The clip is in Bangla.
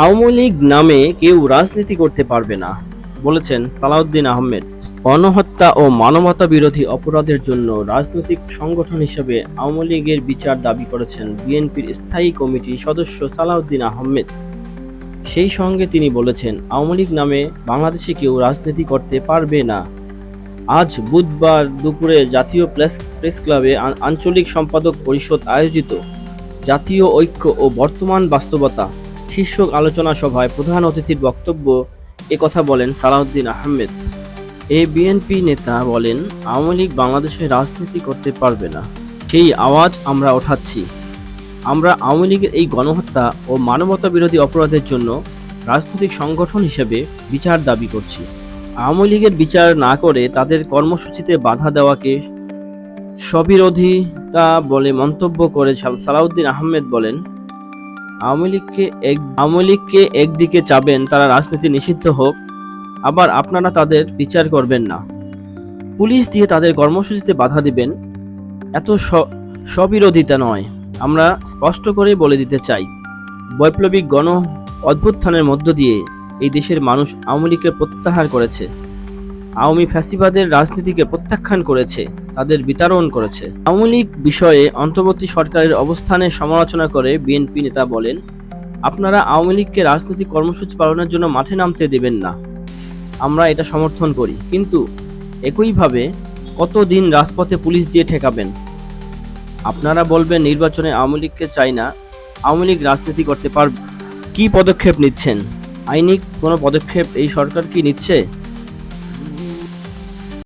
আওয়ামী লীগ নামে কেউ রাজনীতি করতে পারবে না, বলেছেন সালাউদ্দিন আহমেদ। গণহত্যা ও মানবতা বিরোধী অপরাধের জন্য রাজনৈতিক সংগঠন হিসেবে আওয়ামী লীগের বিচার দাবি করেছেন বিএনপির স্থায়ী কমিটির সদস্য সালাউদ্দিন আহমেদ। সেই সঙ্গে তিনি বলেছেন, আওয়ামী লীগ নামে বাংলাদেশে কেউ রাজনীতি করতে পারবে না। আজ বুধবার দুপুরে জাতীয় প্রেস প্রেস ক্লাবে আঞ্চলিক সম্পাদক পরিষদ আয়োজিত জাতীয় ঐক্য ও বর্তমান বাস্তবতা শীর্ষক আলোচনা সভায় প্রধান অতিথির বক্তব্য কথা বলেন সালাউদ্দিন আহমেদ। এ বিএনপি নেতা বলেন, আওয়ামী লীগ বাংলাদেশে রাজনীতি করতে পারবে না। সেই আওয়াজ আমরা ওঠাচ্ছি। আমরা আওয়ামী লীগের এই গণহত্যা ও মানবতা বিরোধী অপরাধের জন্য রাজনৈতিক সংগঠন হিসেবে বিচার দাবি করছি। আওয়ামী লীগের বিচার না করে তাদের কর্মসূচিতে বাধা দেওয়াকে স্ববিরোধিতা বলে মন্তব্য করে সালাউদ্দিন আহমেদ বলেন আওয়ামী লীগকে এক, আওয়ামী লীগকে একদিকে চাবেন, তারা রাজনীতি নিষিদ্ধ হোক, আবার আপনারা তাদের বিচার করবেন না। পুলিশ দিয়ে তাদের কর্মসূচিতে বাধা দিবেন, এত স্ববিরোধিতা নয়। আমরা স্পষ্ট করে বলে দিতে চাই, বৈপ্লবিক গণ অভ্যুত্থানের মধ্য দিয়ে এই দেশের মানুষ আওয়ামী লীগকে প্রত্যাহার করেছে। আওয়ামী ফ্যাসিবাদের রাজনীতিকে প্রত্যাখ্যান করেছে, তাদের বিতাড়ন করেছে। আওয়ামী লীগ বিষয়ে অন্তর্বর্তী সরকারের অবস্থানে সমালোচনা করে বিএনপি নেতা বলেন, আপনারা আওয়ামী লীগকে রাজনৈতিক কর্মসূচি পালনের জন্য মাঠে নামতে দেবেন না। আমরা এটা সমর্থন করি। কিন্তু একইভাবে কতদিন রাজপথে পুলিশ দিয়ে ঠেকাবেন? আপনারা বলবেন নির্বাচনে আওয়ামী লীগকে চাই না, আওয়ামী লীগ রাজনীতি করতে পারবে। কি পদক্ষেপ নিচ্ছেন? আইনি কোনো পদক্ষেপ এই সরকার কি নিচ্ছে?